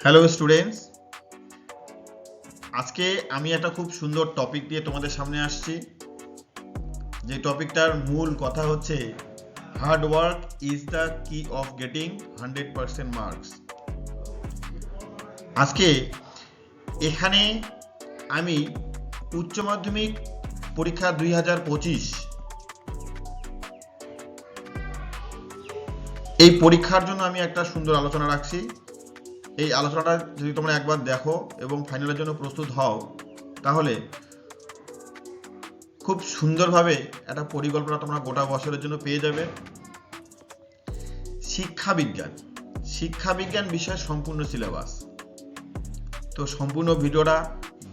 Hello students আজকে আমি একটা খুব সুন্দর টপিক দিয়ে তোমাদের সামনে আসছি। যে টপিকটার মূল কথা হচ্ছে hard work is the key of getting hundred percent marks আজকে এখানে আমি উচ্চ মাধ্যমিক পরীক্ষা দুই হাজার পঁচিশ। এই পরীক্ষার জন্য আমি একটা সুন্দর আলোচনা রাখছি। এই আলোচনাটা যদি তোমরা একবার দেখো এবং ফাইনালের জন্য প্রস্তুত হও, তাহলে খুব সুন্দরভাবে একটা পরিকল্পনা তোমরা গোটা বছরের জন্য পেয়ে যাবে। শিক্ষা বিজ্ঞান। শিক্ষা বিজ্ঞান সম্পূর্ণ সিলেবাস তো সম্পূর্ণ ভিডিওটা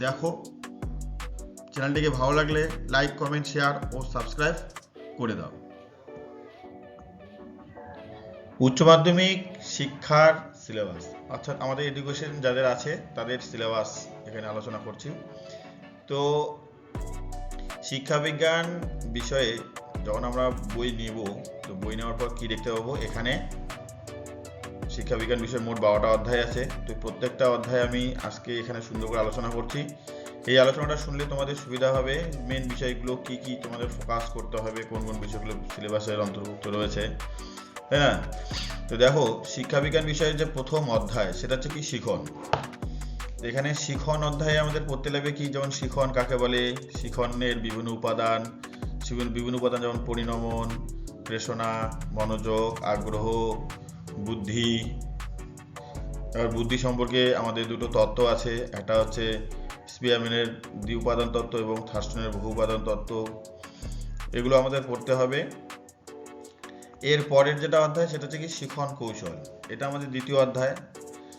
দেখো। চ্যানেলটিকে ভালো লাগলে লাইক কমেন্ট শেয়ার ও সাবস্ক্রাইব করে দাও। উচ্চ মাধ্যমিক শিক্ষার সিলেবাস। অর্থাৎ আমাদের এডুকেশন যাদের আছে, তাদের সিলেবাস এখানে আলোচনা করছি। তো শিক্ষাবিজ্ঞান বিষয়ে যখন আমরা বই নিব, তো বই নেওয়ার পর কি দেখতে পাবো? এখানে শিক্ষাবিজ্ঞান বিষয়ে মোট বারোটা অধ্যায় আছে। তো প্রত্যেকটা অধ্যায় আমি আজকে এখানে সুন্দর করে আলোচনা করছি। এই আলোচনাটা শুনলে তোমাদের সুবিধা হবে। মেন বিষয়গুলো কি কি তোমাদের ফোকাস করতে হবে? কোন কোন বিষয়গুলো সিলেবাসের অন্তর্ভুক্ত রয়েছে? তাই না? তো দেখো, শিক্ষাবিজ্ঞান বিষয়ের যে প্রথম অধ্যায়, সেটা হচ্ছে কি শিখন। এখানে শিখন অধ্যায়ে আমাদের পড়তে লাগবে কি? যেমন শিখন কাকে বলে? শিখনের বিভিন্ন উপাদান বিভিন্ন উপাদান যেমন পরিণমন, প্রেষণা, মনোযোগ, আগ্রহ, বুদ্ধি। এবার বুদ্ধি সম্পর্কে আমাদের দুটো তত্ত্ব আছে। একটা হচ্ছে স্পিয়ামিনের দ্বি উপাদান তত্ত্ব এবং থার্স্টনের বহু উপাদান তত্ত্ব। এগুলো আমাদের পড়তে হবে। এর পরের যেটা অধ্যায়, সেটা হচ্ছে কি শিখন কৌশল। এটা আমাদের দ্বিতীয় অধ্যায়।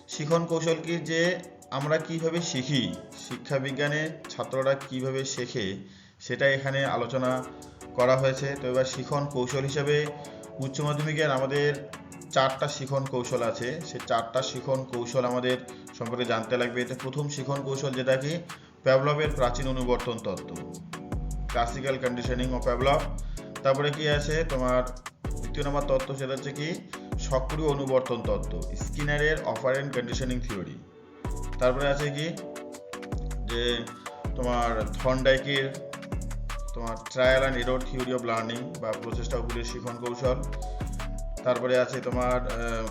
শিখন কৌশল কি যে আমরা কীভাবে শিখি শিক্ষা বিজ্ঞানে ছাত্ররা কীভাবে শেখে, সেটা এখানে আলোচনা করা হয়েছে। তো এবার শিখন কৌশল হিসেবে উচ্চ মাধ্যমিকের আমাদের চারটা শিখন কৌশল আছে। সে চারটা শিখন কৌশল আমাদের সম্পর্কে জানতে লাগবে। এটা প্রথম শিখন কৌশল যেটা কি? প্যাভলভের প্রাচীন অনুবর্তন তত্ত্ব। ক্লাসিক্যাল কন্ডিশনিং অফ প্যাভলভ তারপরে কি আছে? তোমার দ্বিতীয় নম্বর তত্ত্ব সেটা হচ্ছে কি? সক্রিয় অনুবর্তন তত্ত্ব, স্কিনারের অপারেন্ট কন্ডিশনিং থিওরি তারপরে আছে কি? যে তোমার থর্নডাইকের তোমার trial and error theory of learning বা প্রচেষ্টা উপরের শিখন কৌশল। তারপরে আছে তোমার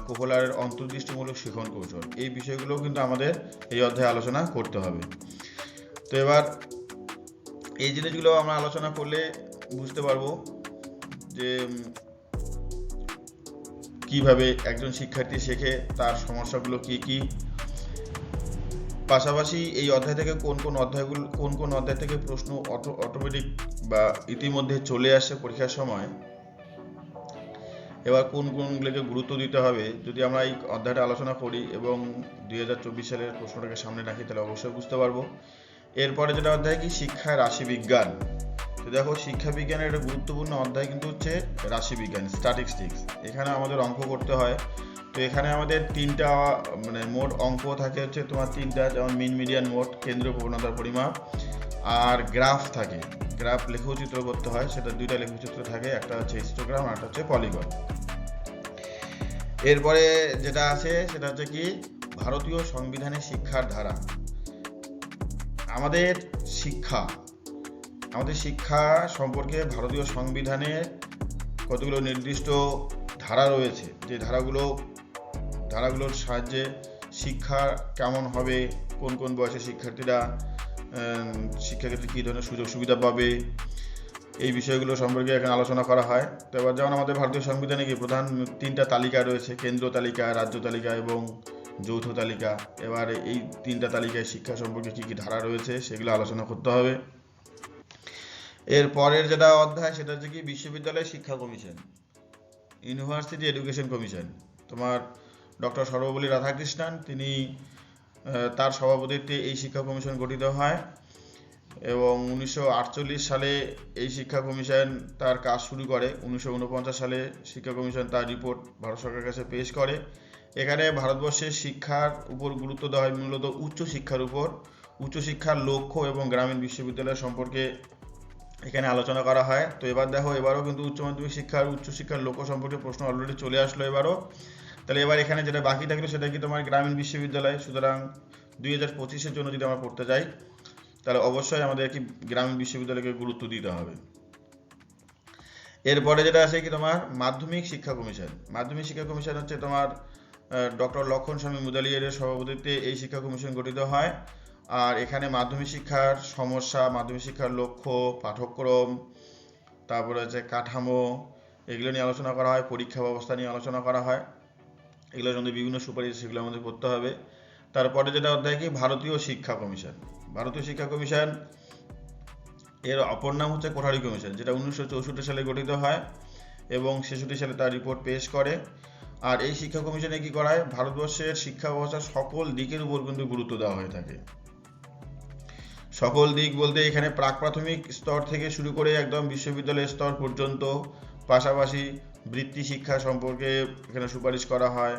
কোহলারের অন্তর্দৃষ্টিমূলক শিখন কৌশল। এই বিষয়গুলো কিন্তু আমাদের এই অধ্যায়ে আলোচনা করতে হবে। তো এবার এই জিনিসগুলো আমরা আলোচনা করলে বুঝতে পারব যে কীভাবে একজন শিক্ষার্থী শেখে, তার সমস্যাগুলো কি কি? পাশাপাশি এই অধ্যায় থেকে কোন কোন অধ্যায়গুলো, কোন কোন অধ্যায় থেকে প্রশ্ন অটো অটোমেটিক বা ইতিমধ্যে চলে আসে পরীক্ষার সময়, এবার কোন কোনগুলোকে গুরুত্ব দিতে হবে, যদি আমরা এই অধ্যায়টা আলোচনা করি এবং দুই হাজার চব্বিশ সালের প্রশ্নটাকে সামনে রাখি, তাহলে অবশ্যই বুঝতে পারব। এরপরে যেটা অধ্যায় কি? শিক্ষা রাশিবিজ্ঞান। তো দেখো শিক্ষা বিজ্ঞানের একটা গুরুত্বপূর্ণ অধ্যায় কিন্তু হচ্ছে রাশিবিজ্ঞান স্ট্যাটিস্টিক্স এখানে আমাদের অঙ্ক করতে হয়। তো এখানে আমাদের তিনটা মানে মোট অঙ্ক থাকে হচ্ছে তোমার তিনটা, যেমন মিন মিডিয়ান মোট, কেন্দ্রীয় প্রবণতার পরিমাপ আর গ্রাফ থাকে। গ্রাফ লেখচিত্র করতে হয়, সেটা দুইটা লেখচিত্র থাকে, একটা হচ্ছে হিস্টোগ্রাম আর একটা হচ্ছে পলিগন এরপরে যেটা আছে, সেটা হচ্ছে কি? ভারতীয় সংবিধানের শিক্ষার ধারা। আমাদের শিক্ষা আমাদের শিক্ষা সম্পর্কে ভারতীয় সংবিধানে কতগুলো নির্দিষ্ট ধারা রয়েছে? যে ধারাগুলো, ধারাগুলোর সাহায্যে শিক্ষা কেমন হবে? কোন কোন বয়সে শিক্ষার্থীরা শিক্ষাক্ষেত্রে কী ধরনের সুযোগ সুবিধা পাবে? এই বিষয়গুলো সম্পর্কে এখানে আলোচনা করা হয়। তো এবার যেমন আমাদের ভারতীয় সংবিধানে কি প্রধান তিনটা তালিকা রয়েছে? কেন্দ্র তালিকা, রাজ্য তালিকা এবং যৌথ তালিকা। এবার এই তিনটা তালিকায় শিক্ষা সম্পর্কে কী কী ধারা রয়েছে সেগুলো আলোচনা করতে হবে। এর পরের যেটা অধ্যায় সেটা হচ্ছে কি বিশ্ববিদ্যালয় শিক্ষা কমিশন ইউনিভার্সিটি এডুকেশন কমিশন তোমার ডক্টর সর্বপল্লী রাধাকৃষ্ণন, তিনি তার সভাপতিত্বে এই শিক্ষা কমিশন গঠিত হয় এবং উনিশশো আটচল্লিশ সালে এই শিক্ষা কমিশন তার কাজ শুরু করে। উনিশশো উনপঞ্চাশ সালে শিক্ষা কমিশন তার রিপোর্ট ভারত সরকারের কাছে পেশ করে। এখানে ভারতবর্ষের শিক্ষার উপর গুরুত্ব দেওয়া হয় মূলত উচ্চ শিক্ষার উপর। উচ্চশিক্ষার লক্ষ্য এবং গ্রামীণ বিশ্ববিদ্যালয় সম্পর্কে এখানে আলোচনা করা হয়। তো এবার দেখো, এবারও কিন্তু উচ্চ মাধ্যমিক শিক্ষার উচ্চশিক্ষার লোক সম্পর্কে প্রশ্ন অলরেডি চলে আসলো এবারও। তাহলে এবার এখানে যেটা বাকি থাকল সেটা কি তোমার গ্রামীণ বিশ্ববিদ্যালয়? সুতরাং দুই হাজার পঁচিশের জন্য যদি আমরা পড়তে যাই, তাহলে অবশ্যই আমাদের কি গ্রামীণ বিশ্ববিদ্যালয়কে গুরুত্ব দিতে হবে। এরপরে যেটা আছে কি তোমার? মাধ্যমিক শিক্ষা কমিশন। মাধ্যমিক শিক্ষা কমিশন হচ্ছে তোমার ডক্টর লক্ষণ স্বামী মুদালিয়ারের সভাপতিত্বে এই শিক্ষা কমিশন গঠিত হয়। আর এখানে মাধ্যমিক শিক্ষার সমস্যা, মাধ্যমিক শিক্ষার লক্ষ্য, পাঠ্যক্রম, তারপরে হচ্ছে কাঠামো, এগুলো নিয়ে আলোচনা করা হয়, পরীক্ষা ব্যবস্থা নিয়ে আলোচনা করা হয়। এগুলোর মধ্যে বিভিন্ন সুপারিশ সেগুলো আমাদের পড়তে হবে। তারপরে যেটা অধ্যায় কি? ভারতীয় শিক্ষা কমিশন। ভারতীয় শিক্ষা কমিশন, এর অপর নাম হচ্ছে কোঠারি কমিশন, যেটা উনিশশো চৌষট্টি সালে গঠিত হয় এবং ছেষট্টি সালে তার রিপোর্ট পেশ করে। আর এই শিক্ষা কমিশনে কি করা হয়? ভারতবর্ষের শিক্ষা ব্যবস্থার সকল দিকের উপর কিন্তু গুরুত্ব দেওয়া হয়ে থাকে। সকল দিক বলতে এখানে প্রাক প্রাথমিক স্তর থেকে শুরু করে একদম বিশ্ববিদ্যালয় স্তর পর্যন্ত, পাশাপাশি বৃত্তি শিক্ষা সম্পর্কে এখানে সুপারিশ করা হয়।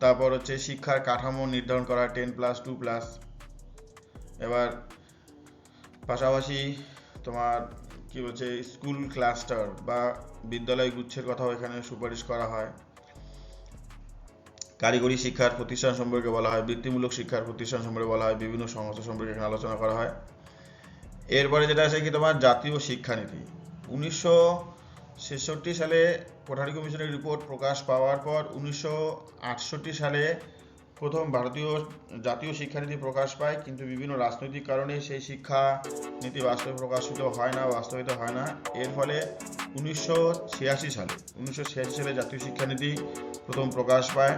তারপর হচ্ছে শিক্ষার কাঠামো নির্ধারণ করা টেন প্লাস টু প্লাস এবার পাশাপাশি তোমার কি বলছে স্কুল ক্লাস্টার বা বিদ্যালয় গুচ্ছের কথাও এখানে সুপারিশ করা হয়। কারিগরি শিক্ষার প্রতিষ্ঠান সম্পর্কে বলা হয়, বৃত্তিমূলক শিক্ষার প্রতিষ্ঠান সম্পর্কে বলা হয়, বিভিন্ন সংস্থা সম্পর্কে এখানে আলোচনা করা হয়। এরপরে যেটা আছে কি তোমার জাতীয় শিক্ষানীতি। উনিশশো ছেষট্টি সালে কোঠারি কমিশনের রিপোর্ট প্রকাশ পাওয়ার পর উনিশশো আটষট্টি সালে প্রথম ভারতীয় জাতীয় শিক্ষানীতি প্রকাশ পায়, কিন্তু বিভিন্ন রাজনৈতিক কারণে সেই শিক্ষা নীতি বাস্তবে প্রকাশিত হয় না বাস্তবিত হয় না। এর ফলে উনিশশো ছিয়াশি সালে, উনিশশো ছিয়াশি সালে জাতীয় শিক্ষানীতি প্রথম প্রকাশ পায়।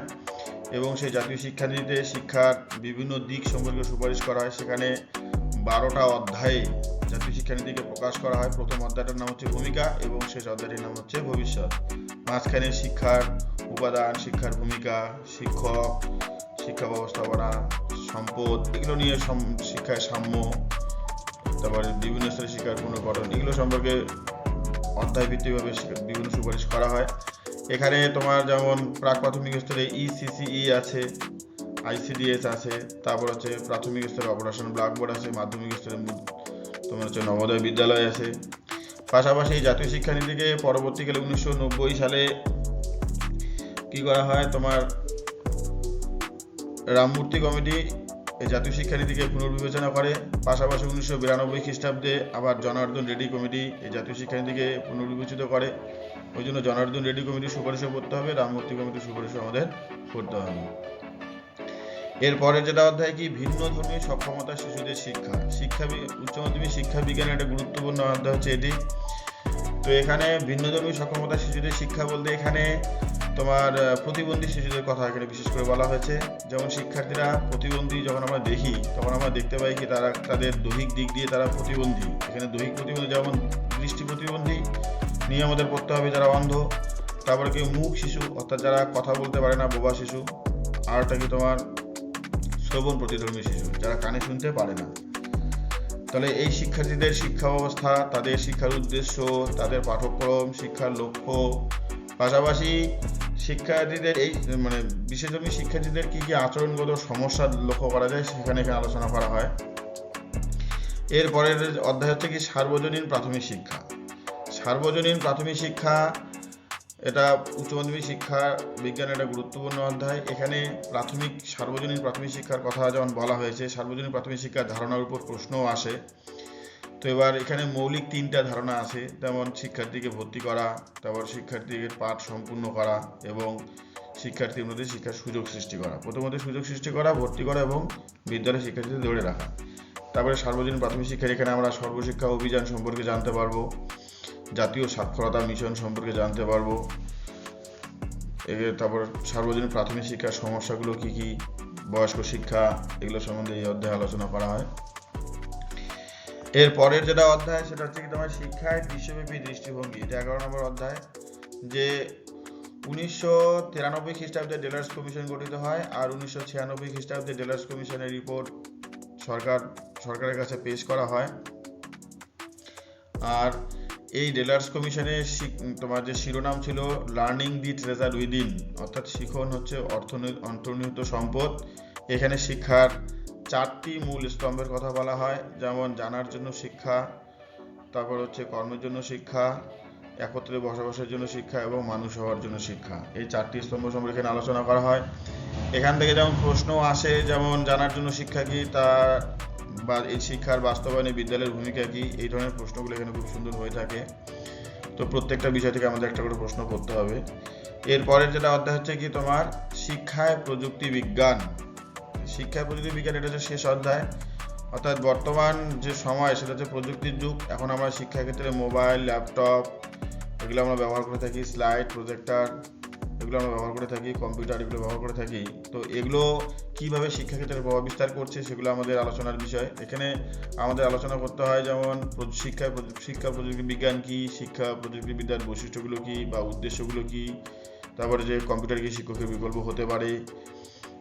এবং সেই জাতীয় শিক্ষানীতিতে শিক্ষার বিভিন্ন দিক সম্পর্কে সুপারিশ করা হয়। সেখানে বারোটা অধ্যায়ে জাতীয় শিক্ষানীতিকে প্রকাশ করা হয়। প্রথম অধ্যায়টার নাম হচ্ছে ভূমিকা এবং শেষ অধ্যায়টির নাম হচ্ছে ভবিষ্যৎ। মাঝখানে শিক্ষার উপাদান, শিক্ষার ভূমিকা, শিক্ষক, শিক্ষা ব্যবস্থাপনা, সম্পদ, এগুলো নিয়ে শিক্ষায় সাম্য, তারপরে বিভিন্ন স্তরে শিক্ষার পুনর্গঠন এগুলো সম্পর্কে অধ্যায় ভিত্তিকভাবে বিভিন্ন সুপারিশ করা হয়। এখানে তোমার যেমন প্রাক প্রাথমিক স্তরে ইসিসিই আছে আইসিডিএস আছে, তারপর হচ্ছে প্রাথমিক স্তরে অপারেশন ব্ল্যাকবোর্ড আছে, মাধ্যমিক স্তরে তোমার হচ্ছে নবোদয় বিদ্যালয় আছে। পাশাপাশি জাতীয় শিক্ষানীতিকে পরবর্তীকালে উনিশশো নব্বই সালে কি করা হয়? তোমার রামমূর্তি কমিটি জাতীয় শিক্ষানীতিকে পুনর্বিবেচনা করে, পাশাপাশি উনিশশো বিরানব্বই খ্রিস্টাব্দে আবার জনার্দন রেড্ডি কমিটি এই জাতীয় শিক্ষানীতিকে পুনর্বিবেচিত করে। ওই জন্য জনার্দন রেড্ডি কমিটির সুপারিশও করতে হবে, রামমূর্তি কমিটির সুপারিশও আমাদের করতে হবে। এরপরে যেটা অধ্যায় কি? ভিন্ন ধর্মী সক্ষমতা শিশুদের শিক্ষা। শিক্ষা উচ্চ মাধ্যমিক শিক্ষা বিজ্ঞানের একটা গুরুত্বপূর্ণ অধ্যায় হচ্ছে এটি। তো এখানে ভিন্ন ধর্মী সক্ষমতা শিশুদের শিক্ষা বলতে এখানে তোমার প্রতিবন্ধী শিশুদের কথা এখানে বিশেষ করে বলা হয়েছে। যেমন শিক্ষার্থীরা প্রতিবন্ধী যখন আমরা দেখি, তখন আমরা দেখতে পাই কি তারা, তাদের দৈহিক দিক দিয়ে তারা প্রতিবন্ধী। এখানে দৈহিক প্রতিবন্ধী যেমন দৃষ্টি প্রতিবন্ধী, নিয়ে আমাদের পড়তে হবে যারা অন্ধ। তারপরে কেউ মুখ শিশু, অর্থাৎ যারা কথা বলতে পারে না, বোবা শিশু। আর আরটা কি তোমার, শ্রবণ প্রতিধর্মী শিশু, যারা কানে শুনতে পারে না। তাহলে এই শিক্ষার্থীদের শিক্ষা ব্যবস্থা, তাদের শিক্ষার উদ্দেশ্য, তাদের পাঠ্যক্রম শিক্ষার লক্ষ্য। পাশাপাশি শিক্ষার্থীদের এই মানে বিশেষজনী শিক্ষার্থীদের কী কী আচরণগত সমস্যা লক্ষ্য করা যায় সেখানে এখানে আলোচনা করা হয়। এরপরের অধ্যায় হচ্ছে কি সার্বজনীন প্রাথমিক শিক্ষা। সার্বজনীন প্রাথমিক শিক্ষা, এটা উচ্চ মাধ্যমিক শিক্ষা বিজ্ঞানের একটা গুরুত্বপূর্ণ অধ্যায়। এখানে প্রাথমিক, সার্বজনীন প্রাথমিক শিক্ষার কথা যেমন বলা হয়েছে, সার্বজনীন প্রাথমিক শিক্ষার ধারণার উপর প্রশ্নও আসে। তো এবার এখানে মৌলিক তিনটা ধারণা আছে। যেমন শিক্ষার্থীকে ভর্তি করা, তারপর শিক্ষার্থীদের পাঠ সম্পূর্ণ করা এবং শিক্ষার্থীর মধ্যে শিক্ষার সুযোগ সৃষ্টি করা। প্রথমত সুযোগ সৃষ্টি করা, ভর্তি করা এবং বিদ্যালয় শিক্ষার্থীদের ধরে রাখা। তারপরে সার্বজনীন প্রাথমিক শিক্ষার এখানে আমরা সর্বশিক্ষা অভিযান সম্পর্কে জানতে পারব। জাতীয় সাক্ষরতা মিশন সম্পর্কে জানতে পারব। তারপর সার্বজনীন প্রাথমিক শিক্ষার সমস্যাগুলো কি কি, বয়স্ক শিক্ষা, এগুলো সম্বন্ধে এই অধ্যায়ে আলোচনা করা হয়। এর পরের যেটা অধ্যায়, সেটা হচ্ছে কি তোমার শিক্ষায় বিশ্বব্যাপী দৃষ্টিভঙ্গি। এটা এগারো নম্বর অধ্যায়, যে উনিশশো তিরানব্বই খ্রিস্টাব্দে ডেলার্স কমিশন গঠিত হয় আর উনিশশো ছিয়ানব্বই খ্রিস্টাব্দে ডেলার্স কমিশনের রিপোর্ট সরকার, সরকারের কাছে পেশ করা হয়। আর এই ডেলার্স কমিশনের তোমার যে শিরোনাম ছিল লার্নিং দি ট্রেজার উইদিন অর্থাৎ শিখন হচ্ছে অর্থনৈতিক অন্তর্নিহিত সম্পদ। এখানে শিক্ষার চারটি মূল স্তম্ভের কথা বলা হয়, যেমন জানার জন্য শিক্ষা, তারপর হচ্ছে কর্মের জন্য শিক্ষা, একত্রে বসবাসের জন্য শিক্ষা এবং মানুষ হওয়ার জন্য শিক্ষা। এই চারটি স্তম্ভ সম্পর্কে এখানে আলোচনা করা হয়। এখান থেকে যেমন প্রশ্ন আসে, যেমন জানার জন্য শিক্ষা কি, তা বা এই শিক্ষার বাস্তবায়নে বিদ্যালয়ের ভূমিকা কি, এই ধরনের প্রশ্নগুলো এখানে খুব সুন্দর হয়ে থাকে। তো প্রত্যেকটা বিষয় থেকে আমাদের একটা করে প্রশ্ন করতে হবে। এরপরের যেটা অধ্যায় হচ্ছে কি তোমার শিক্ষায় প্রযুক্তি বিজ্ঞান। শিক্ষায় প্রযুক্তি বিজ্ঞান, এটা হচ্ছে শেষ অধ্যায়। অর্থাৎ বর্তমান যে সময়, সেটা হচ্ছে প্রযুক্তির যুগ। এখন আমরা শিক্ষাক্ষেত্রে মোবাইল, ল্যাপটপ, এগুলো আমরা ব্যবহার করে থাকি, স্লাইড, প্রজেক্টার, এগুলো আমরা ব্যবহার করে থাকি, কম্পিউটার, এগুলো ব্যবহার করে থাকি। তো এগুলো কীভাবে শিক্ষাক্ষেত্রে প্রভাব বিস্তার করছে, সেগুলো আমাদের আলোচনার বিষয়। এখানে আমাদের আলোচনা করতে হয় যেমন শিক্ষা শিক্ষা প্রযুক্তি বিজ্ঞান কি, শিক্ষা প্রযুক্তিবিদ্যার বৈশিষ্ট্যগুলো কী বা উদ্দেশ্যগুলো কী, তারপরে যে কম্পিউটার কি শিক্ষকের বিকল্প হতে পারে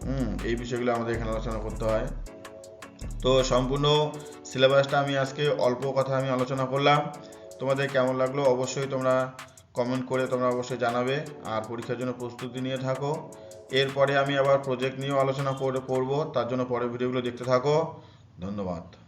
হুম, এই বিষয়গুলো আমাদের এখানে আলোচনা করতে হয়। তো সম্পূর্ণ সিলেবাসটা আমি আজকে অল্প কথা আমি আলোচনা করলাম। তোমাদের কেমন লাগল অবশ্যই তোমরা কমেন্ট করে তোমরা অবশ্যই জানাবে। আর পরীক্ষার জন্য প্রস্তুতি নিয়ে থাকো। এরপরে আমি আবার প্রজেক্ট নিয়েও আলোচনা করে করব। তার জন্য পরের ভিডিওগুলো দেখতে থাকো। ধন্যবাদ।